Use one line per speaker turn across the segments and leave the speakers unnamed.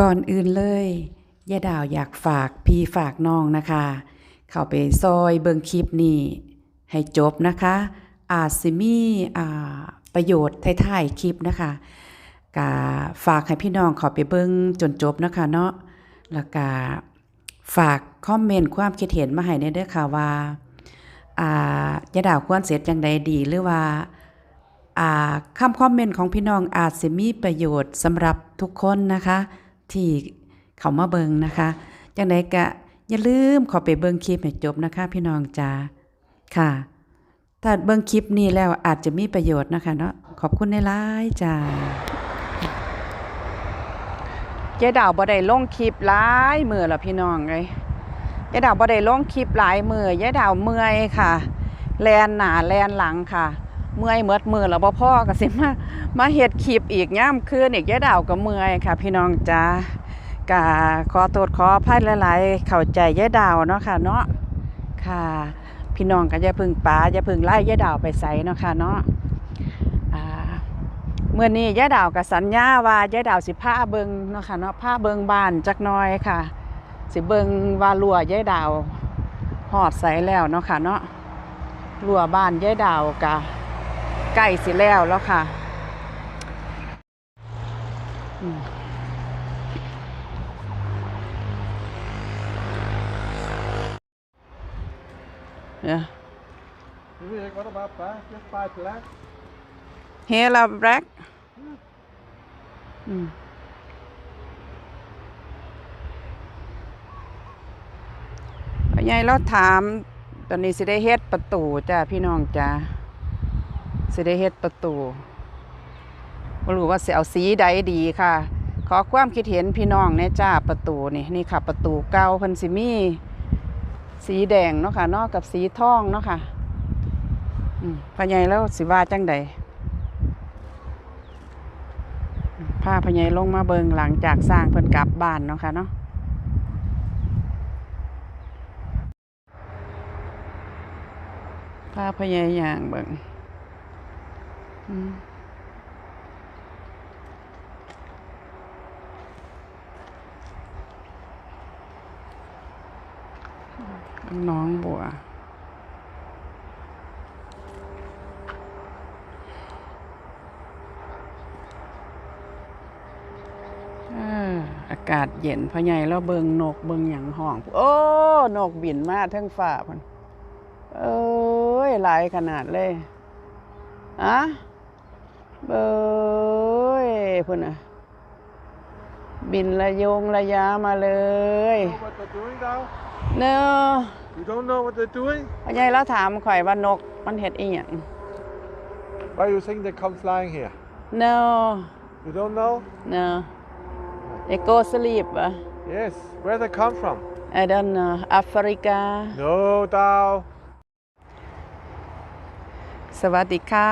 ก่อนอื่นเลยย่าดาวอยากฝากพี่ฝากน้องนะคะ เข้าไปซอยเบิงคลิปนี้ ให้จบนะคะ อาจสิมีประโยชน์ท้ายๆคลิปนะคะกาฝากให้พี่น้องเขอไปเบิ่งจนจบนะคะเนาะแล้วก็ฝากคอมเมนต์ความคิดเห็นมาให้ในเด้อค่ะว่าอ่ายาดาวควรเสร็จจังใดดีหรือว่าอ่าคำคอมเมนต์ของพี่น้องอาจสิมีประโยชน์สำหรับทุกคนนะคะ ที่เขามาเบิงนะคะจังไดก็อย่าลืมขอไปเบิงคลิปให้จบนะคะ พี่น้องจ้าค่ะ ถ้าเบิงคลิปนี้แล้วอาจจะมีประโยชน์นะคะเนาะขอบคุณในไลายจ้าเจ๊ดาวบ่ได้ลงคลิปหลายมือแล้วพี่น้องเอ้ยเจ๊ดาวบ่ได้ลงคลิปหลายมือเจ๊ดาวเมื่อยค่ะ แลนหนาแลนหลังค่ะ เมื่อยเมดมือแล้วบ่พ่อก็สิมามาเฮ็ดคลิปอีกย่ามคืนอีกยายดาวก็เมื่อยค่ะ พี่น้องจ้ากะขอโทษขออภัยหลายๆ เข้าใจยายดาวเนาะค่ะเนาะค่ะ พี่น้องก็อย่าพึ่งป้าอย่าพึ่งไล่ยายดาวไปไสเนาะค่ะเนาะเมื่อนี้ยายดาวก็สัญญาว่ายายดาวสิพาเบิงเนาะค่ะเนาะพาเบิงบ้านจักน่อยค่ะ สิเบิงว่ารั่วยายดาวฮอดไสแล้วเนาะค่ะเนาะรั่วบ้านยายดาวกะ ใกล้สิแล้วแล้วค่ะเนี่ย
Erik, what about that? Just five black.
เฮลาแบล็กพ่อใหญ่เราถามตอนนี้สิได้เฮ็ดประตูจ้าพี่น้องจ้า สิได้เฮ็ดประตูบ่รู้ว่าสิเอาสีใดดีค่ะ ขอความคิดเห็นพี่น้องแน่จ้าประตูนี่นี่ค่ะ ประตูเก่าเพิ่นสิมีสีแดงเนาะค่ะนอกกับสีทองเนาะค่ะพ่อใหญ่แล้วสิว่าจังใดพาพ่อใหญ่ลงมาเบิงหลังจากสร้างเพิ่นกลับบ้านเนาะค่ะเนาะพาพ่อใหญ่ย่างเบิง น้องบัวอออากาศเย็นพ่อใหญ่แล้วเบิงนกเบิงหยังห้อง โอ้นกบินมาทั้งฟ้าพันเอ้ยหลายขนาดเลยอะ เบ้ยพุ่นน่ะ บินระยงระยามาเลย
You know what they're doing now?
เนอะ
You don't know what they're doing?
พ่อใหญ่แล้วถามข่อยว่านกมันเห็ดอีหยัง
Why you think they come flying here?
เนอะ
You don't know?
เนอะ they go sleep อะ
Yes. Where they come from?
I don't know แอฟริกา
No, Dao.
สวัสดีค่ะ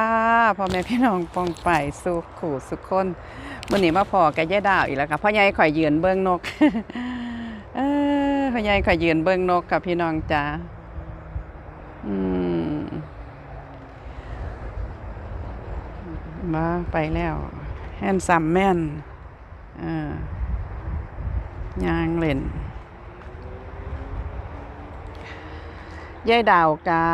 พ่อแม่พี่น้องปองไปสุขขู่สุขคนมื่อนี้มาพอกับยายดาวอีกแล้วค่ะพ่อใหญ่ข่อยยืนเบิ้องนกเออพ่อใหญ่ข่อยยืนเบิ้องนกกับพี่น้องจ้าอืมมาไปแล้วแฮนซัมแม่นเออยางเล่นยายดาวกา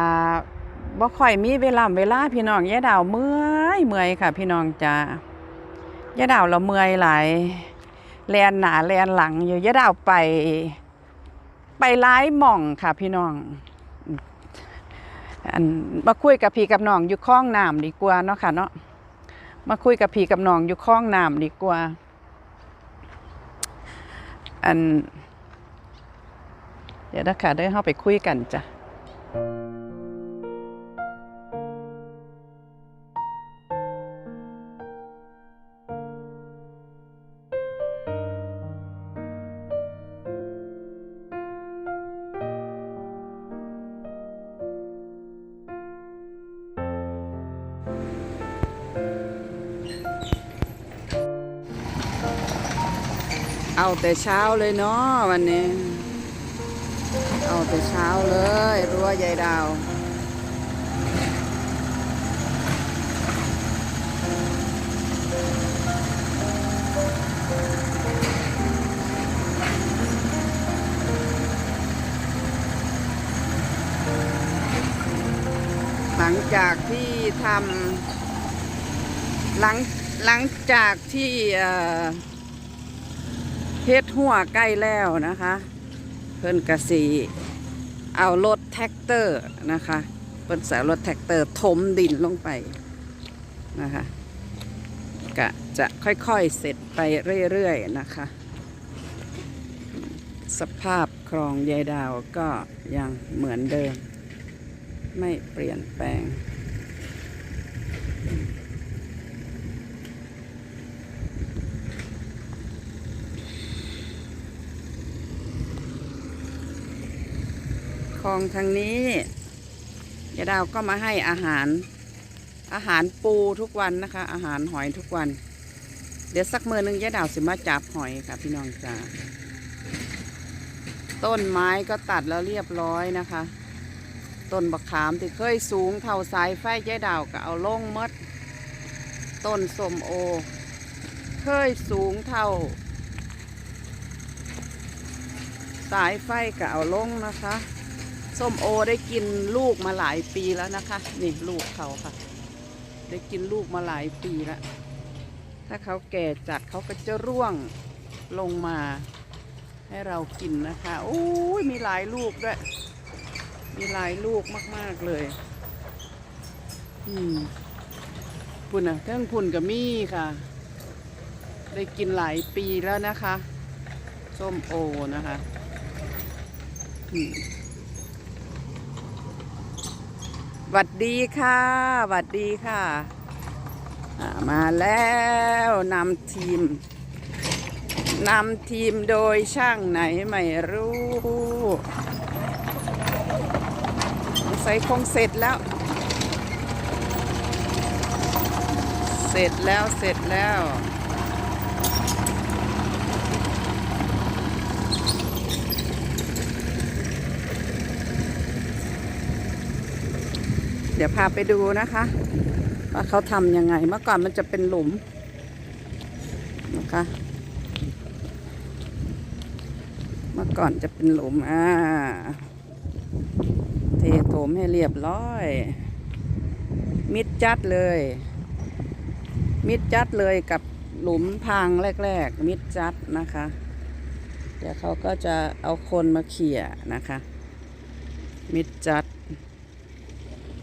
บ่ค่อยมีเวลาเวลาพี่น้องยายดาวเมื่อยเมื่อยค่ะ พี่น้องจ้ายายดาวเราเมื่อยหลายแลนหนาแลนหลังอยู่ยายดาวไป ไปร้ายหม่องค่ะ พี่น้องอันมาคุยกับพี่กับน้องอยู่คลองน้ำดีกว่าเนาะค่ะเนาะมาคุยกับพี่กับน้องอยู่คลองน้ำดีกว่า อัน เดี๋ยวนะคะเดี๋ยวเข้าไปคุยกันจ้ะ แต่เช้าเลยเนาะวันนี้ เอาแต่เช้าเลยรั้วยายดาวหลังจากที่ทำหลังหลังจากที่ เฮ็ดหัวใกล้แล้วนะคะ เพิ่นกสีเอารถแท็กเตอร์นะคะ เพิ่นสารถแท็กเตอร์ถมดินลงไปนะคะกะจะค่อยๆเสร็จไปเรื่อยๆนะคะ สภาพคลองยายดาวก็ยังเหมือนเดิม ไม่เปลี่ยนแปลง ลองทางนี้ยายดาวก็มาให้อาหาร อาหารปูทุกวันนะคะ อาหารหอยทุกวัน เดี๋ยวสักมือหนึงยายดาวสิมาจับหอยค่ะ พี่น้องจ้าต้นไม้ก็ตัดแล้วเรียบร้อยนะคะ ต้นบักขามที่เคยสูงเท่าสายไฟยายดาวก็เอาลงมด ต้นสมโอ เคยสูงเท่า สายไฟก็เอาลงนะคะ ส้มโอได้กินลูกมาหลายปีแล้วนะคะ นี่ลูกเขาค่ะ ได้กินลูกมาหลายปีแล้วถ้าเขาแก่จัดเขาก็จะร่วงลงมาให้เรากินนะคะโอ้ยมีหลายลูกด้วย มีหลายลูกมาก ๆ เลย อืมพุ่นอะเท่งพุ่นกับมี่ค่ะ ได้กินหลายปีแล้วนะคะ ส้มโอนะคะ อืม หวัดดีค่ะหวัดดีค่ะมาแล้วนำทีมนำทีมโดยช่างไหนไม่รู้ใส่คงเสร็จแล้ว เสร็จแล้วเสร็จแล้ว เดี๋ยวพาไปดูนะคะ ว่าเขาทำยังไง เมื่อก่อนมันจะเป็นหลุมนะคะเมื่อก่อนจะเป็นหลุมอ่าเทโถมให้เรียบร้อย มิดจัดเลย มิดจัดเลยกับหลุมพังแรก ๆ มิดจัดนะคะ เดี๋ยวเขาก็จะเอาคนมาเขี่ยนะคะ มิดจัด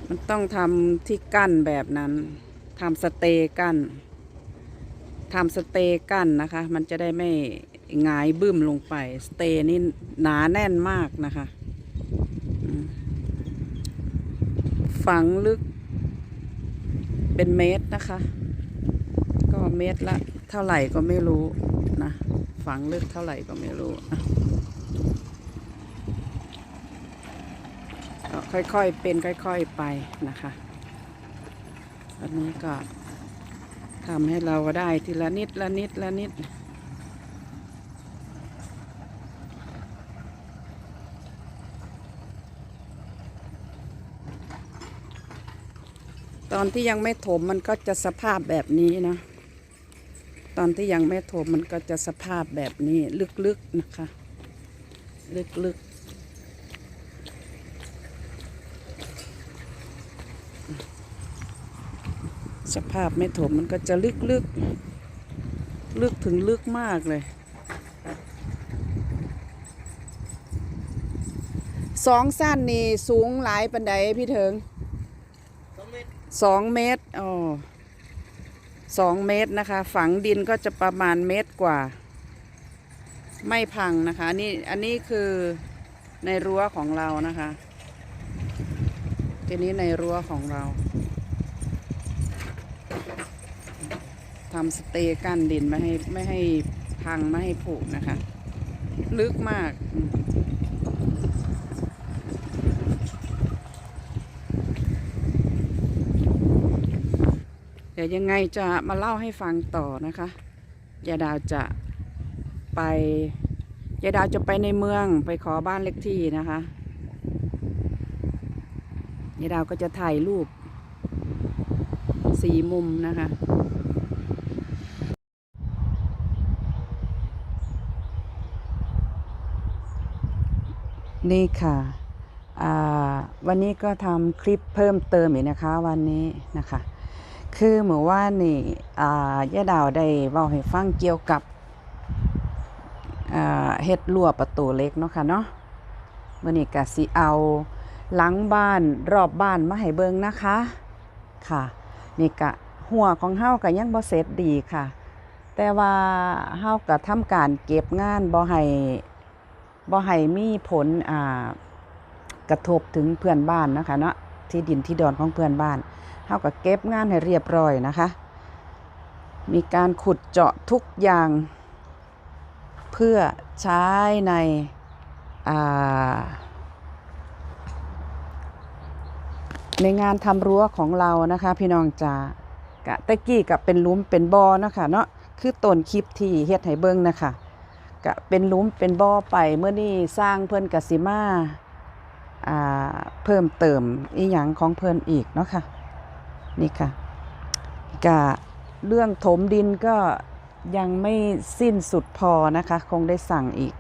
มันต้องทำที่กั้นแบบนั้นทำสเตย์กั้นทำสเตย์กั้นนะคะ มันจะได้ไม่หงายบึ้มลงไป สเตย์นี่หนาแน่นมากนะคะ ฝังลึกเป็นเมตรนะคะ ก็เมตรละเท่าไหร่ก็ไม่รู้นะ ฝังลึกเท่าไหร่ก็ไม่รู้อะก็ ค่อยๆเป็นค่อยๆไปนะคะอันนี้ก็ทำให้เราได้ทีละนิดละนิดละนิดตอนที่ยังไม่ถมมันก็จะสภาพแบบนี้นะ ตอนที่ยังไม่ถมมันก็จะสภาพแบบนี้ลึกๆนะคะ ลึกๆ สภาพไม่ถมมันก็จะลึกๆลึกถึงลึกมากเลยสองสั้นนี่สูงหลายปันไดพี่เถิงสองเมตรอ๋อสองเมตรนะคะ ฝังดินก็จะประมาณเมตรกว่า ไม่พังนะคะนนี่อันนี้คือในรั้วของเรานะคะ ทีนี้ในรั้วของเรา ทำสเตย์กั้นดินไม่ให้ไม่ให้พังไม่ให้ผุนะคะ ลึกมากเดี๋ยวยังไงจะมาเล่าให้ฟังต่อนะคะยายดาวจะไปยายดาวจะไปในเมืองไปขอบ้านเล็กที่นะคะยายดาวก็จะถ่ายรูปสี่มุมนะคะ นี่ค่ะวันนี้ก็ทำคลิปเพิ่มเติมอีกนะคะวันนี้นะคะ คือเหมือนว่านี่ย่าดาวได้เว้าให้ฟังเกี่ยวกับเฮ็ดรั้วประตูเล็กเนาะค่ะเนาะมื้อนี้ก็สิเอาหลังบ้านรอบบ้านมาให้เบิ่งนะคะค่ะนี่ก็หัวของเฮาก็ยังบ่เสร็จดีค่ะ แต่ว่าเฮาก็ทำการเก็บงานบ่ให้ บ่ให้มีผลอ่ากระทบถึงเพื่อนบ้านนะคะเนาะที่ดินที่ดอนของเพื่อนบ้านเฮาก็เก็บงานให้เรียบร้อยนะคะ มีการขุดเจาะทุกอย่าง เพื่อใช้ในอ่าในงานทำรั้วของเรานะคะ พี่น้องจ๋ากะตะกี้กับเป็นลุ้มเป็นบอนะคะเนาะคือต้นคลิปที่เฮ็ดให้เบิ่งนะคะ กะเป็นลุมเป็นบ่อไปเมื่อนี้สร้างเพิ่นกสิมาอ่าเพิ่มเติมอีหยังของเพิ่นอีกเนาะค่ะนี่ค่ะกะเรื่องถมดินก็ยังไม่สิ้นสุดพอนะคะ คงได้สั่งอีก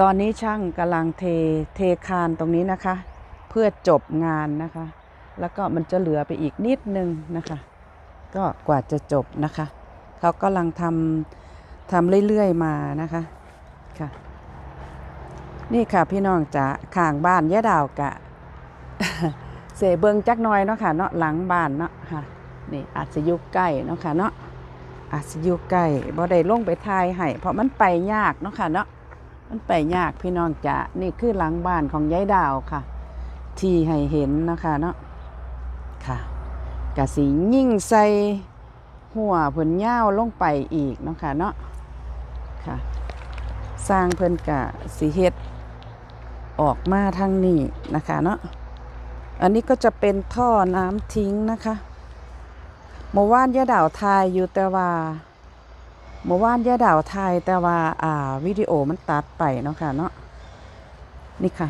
ตอนนี้ช่างกำลังเทเทคานตรงนี้นะคะ เพื่อจบงานนะคะ แล้วก็มันจะเหลือไปอีกนิดนึงนะคะ ก็กว่าจะจบนะคะ เขากำลังทำ ทำเรื่อยๆมานะคะค่ะ นี่ค่ะพี่น้องจะข้างบ้านยะดาวกะ เสเบิงจักน่อยเนาะค่ะเนาะหลังบ้านเนาะค่ะ นี่อาจจะยู่ใกล้เนาะค่ะเนาะอาจจะยู่ใกล้บ่ได้ลงไปทายให้เพราะมันไปยากเนาะค่ะเนาะมันไปยากพี่น้องจะนี่คือหลังบ้านของยายดาวค่ะ ที่ให้เห็นนะคะเนาะค่ะกะสียิ่งใส่หัวเพิ่นย่าวลงไปอีกเนาะค่ะเนาะ ค่ะสร้างเพิ่นกะสีเฮ็ดออกมาทางนี้นะคะเนาะอันนี้ก็จะเป็นท่อน้ำทิ้งนะคะเมื่อวานยะดาวทายอยู่แต่ว่าเมื่อวานยะดาวทายแต่ว่าอ่าวิดีโอมันตัดไปเนาะค่ะเนาะนี่ค่ะ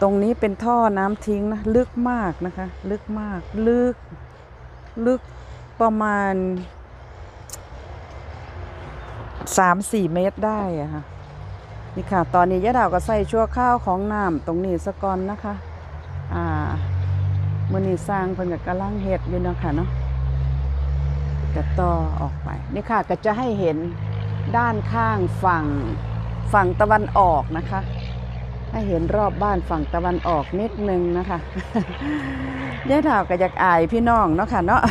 ตรงนี้เป็นท่อน้ำทิ้งนะลึกมากนะคะ ลึกมาก ลึก ลึกประมาณ สามสี่เมตรได้อะค่ะนี่ค่ะ ตอนนี้ยะดาวก็ใส่ชั่วข้าวของน้ำตรงนี้สะก่อนนะคะ อ่ามื่อนี้สร้างเพิ่นกับกำลังเฮ็ดอยู่เนาะค่ะเนาะจะต่อออกไปนี่ค่ะก็จะให้เห็นด้านข้างฝั่งฝั่งตะวันออกนะคะ ให้เห็นรอบบ้านฝั่งตะวันออกนิดนึงนะคะยายถาวก็อยากอายพี่น้องเนาะค่ะเนาะ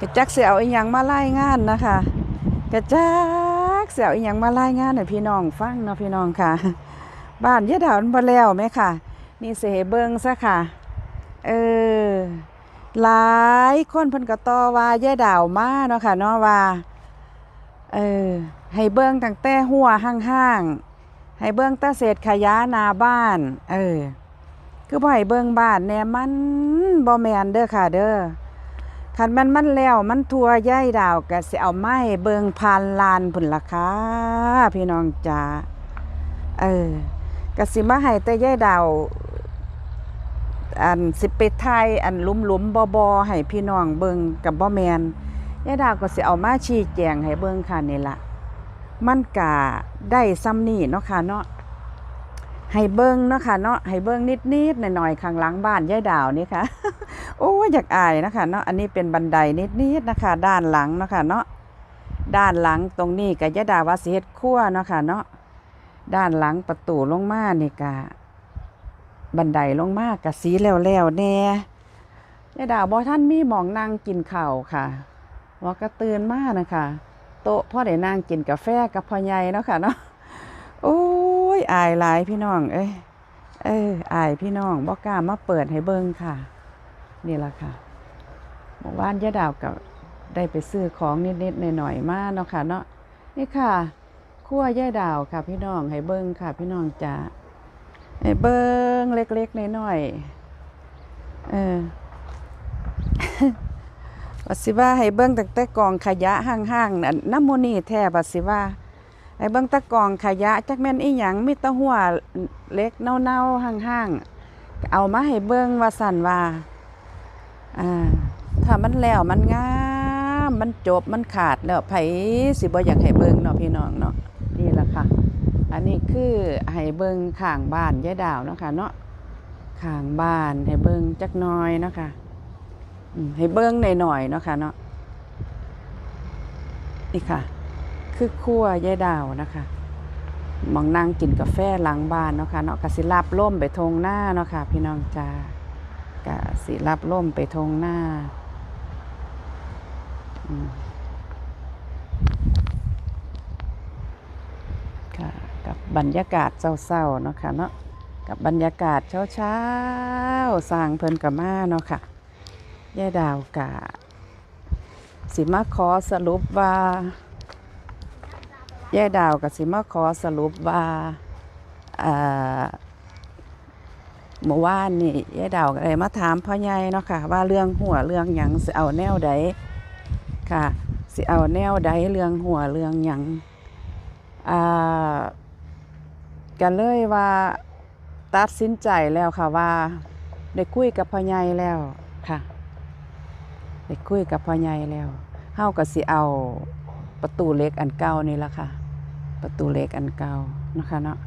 กระจักเสียวอีหยังมาไล่งานนะคะ กระจักเสียวอีหยังมาไล่งานให้พี่น้องฟังเนาะพี่น้องค่ะ บ้านยายถาวบ่แล้วไหมค่ะ นี่เสเบิงซะค่ะ เออหลายคนเพิ่นก็ต่อว่ายายดาวมาเนาะค่ะเนาะว่าเออให้เบิ่งตั้งแต่หัวห้างๆให้เบิ่งแตาเศษขยะนาบ้าน เออ คือบ่ให้เบิ่งบ้านแน่มันบ่แมนเด้อค่ะเด้อ คันมันมันแล้วมันทัวย่ายดาวก็สิเอาไม้เบิงผ่านลานพุ่นละค่ะพี่น้องจ๋าเออก็สิมาให้แต่ย่ายดาว อันสิไปไทยอันหลุมๆบ่ๆให้พี่น้องเบิงกับบ่แมนย่ายดาวก็สิเอามาชี้แจงให้เบิงค่ะนี่ละมันกะได้ซ้ำนี่เนาะค่ะเนาะ ให้เบิ้งเนาะค่ะเนาะให้เบิ้งนิดๆหน่อยๆข้างหลังบ้านยายดาวนี่ค่ะ โอ้ยอยากอายนะคะเนาะอันนี้เป็นบันไดนิดๆนะคะ ด้านหลังเนาะค่ะเนาะด้านหลังตรงนี้ก็ยายดาววาสิเฮ็ดครัวเนาะค่ะเนาะด้านหลังประตูลงมานี่กะบันไดลงมากะสีแล้วๆแน่ยายดาวบ่ท่านมีหมองนั่งกินข้าวค่ะว่ากระตื่นมากนะคะโต๊ะพ่อได้นั่งกินกาแฟกับพ่อใหญ่เนาะค่ะเนาะโอ้ ยอายหลายพี่น้อง เอ้ยเอออายพี่น้องบ่กล้ามาเปิดให้เบิ่งค่ะ นี่ละค่ะเมื่อวานยะดาวกับได้ไปซื้อของนิดๆหน่อยๆมาเนาะค่ะเนาะนี่ค่ะคั่วยายดาวค่ะพี่น้องให้เบิ่งค่ะ พี่น้องจ๋าให้เบิ่งเล็กๆน้อยๆเออบัสิว่าให้เบิ่งตั้งแต่กองขยะห่างๆนั่นน้ำโมนี่แท้บัสิว่า ให้เบิ่งตะกองขยะจักแม่นอีหยังมีตะหัวเล็กเน่าๆห่างๆเอามาให้เบิ่งว่าสั่นว่าอ่าถ้ามันแล้วมันงามมันจบมันขาดแล้วไผสิบ่อยากให้เบิ่งเนาะพี่น้องเนาะนี่ล่ะค่ะ อันนี้คือให้เบิ่งข้างบ้านยายดาวเนาะค่ะเนาะข้างบ้านให้เบิ่งจักน้อยเนาะค่ะให้เบิ่งหน่อยๆเนาะค่ะเนาะนี่ค่ะ คือครัวยายดาวนะคะมองนั่งกินกาแฟหลังบ้านเนาะค่ะเนาะกสิรับล่มไปทงหน้าเนาะค่ะพี่น้องจ้ากสิรับล่มไปทงหน้าค่ะกับบรรยากาศเศร้าๆเนาะค่ะเนาะกับบรรยากาศเช้าๆสร้างเพิ่นกับมาเนาะค่ะยายดาวกะสิมาขอสรุปว่า ยายดาวกับสิมาขอสรุปว่าเมื่อวานนี่ยายดาวก็เลยมาถามพ่อใหญ่เนาะค่ะ ว่าเรื่องหัวเรื่องหยังสิเอาแนวใดค่ะ สิเอาแนวใดเรื่องหัวเรื่องหยังอ่ากันเลยว่าตัดสินใจแล้วค่ะว่าได้คุยกับพ่อใหญ่แล้วค่ะได้คุยกับพ่อใหญ่แล้วเฮาก็สิเอาประตูเล็กอันเก่านี่ละค่ะ ประตูเหล็กอันเก่านะคะเนาะ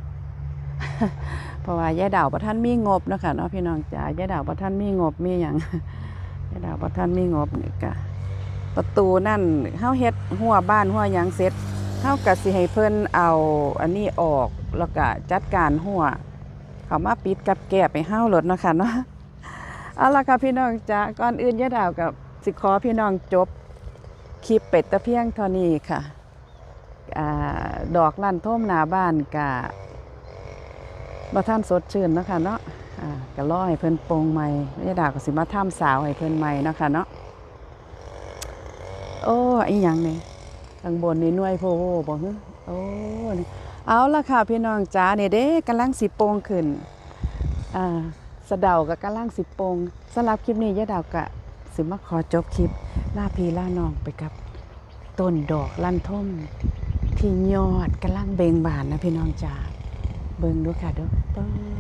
เพราะว่าย่าดาวประท่านมีงบนะคะเนาะพี่น้องจ๋าย่าดาวประท่านมีงบมีอย่างย่าดาวประท่านมีงบนี่กะประตูนั่นเฮาเฮ็ดหัวบ้านหัวหยังเสร็จเฮาก็สิให้เพิ่นเอาอันนี้ออกแล้วก็จัดการหัวเขามาปิดกับแก้ไปเฮารถเนาะค่ะเนาะเอาละค่ะพี่น้องจ๋าก่อนอื่นย่าดาวกับสิขอพี่น้องจบคลิปเป็ดตะเพียงเท่านี้ค่ะ ดอกลั่นท่มนาบ้านกะบ่ท่านสดชื่นเนาะคะเนาะอ่าก็รอให้เพิ่นโปงใหม่ยายดาวก็สิมาทำสาวให้เพิ่นใหม่เนาะค่ะเนาะโอ้อีหยังนี่ข้างบนนี่น่วยโพโวบ่ฮึโอ้นี่เอาละค่ะพี่น้องจ๋าเนี่ยเด้กำลังสิโปงขึ้นอ่าสะเดาก็กำลังสิโปงสำหรับคลิปนี้ยายดาวก็สิมาขอจบคลิปล่าพีล่าน้องไปกับต้นดอกลั่นท่ม ที่ยอดกำลังเบ่งบานนะพี่น้องจ๋าเบิ่งดูค่ะเดูต้น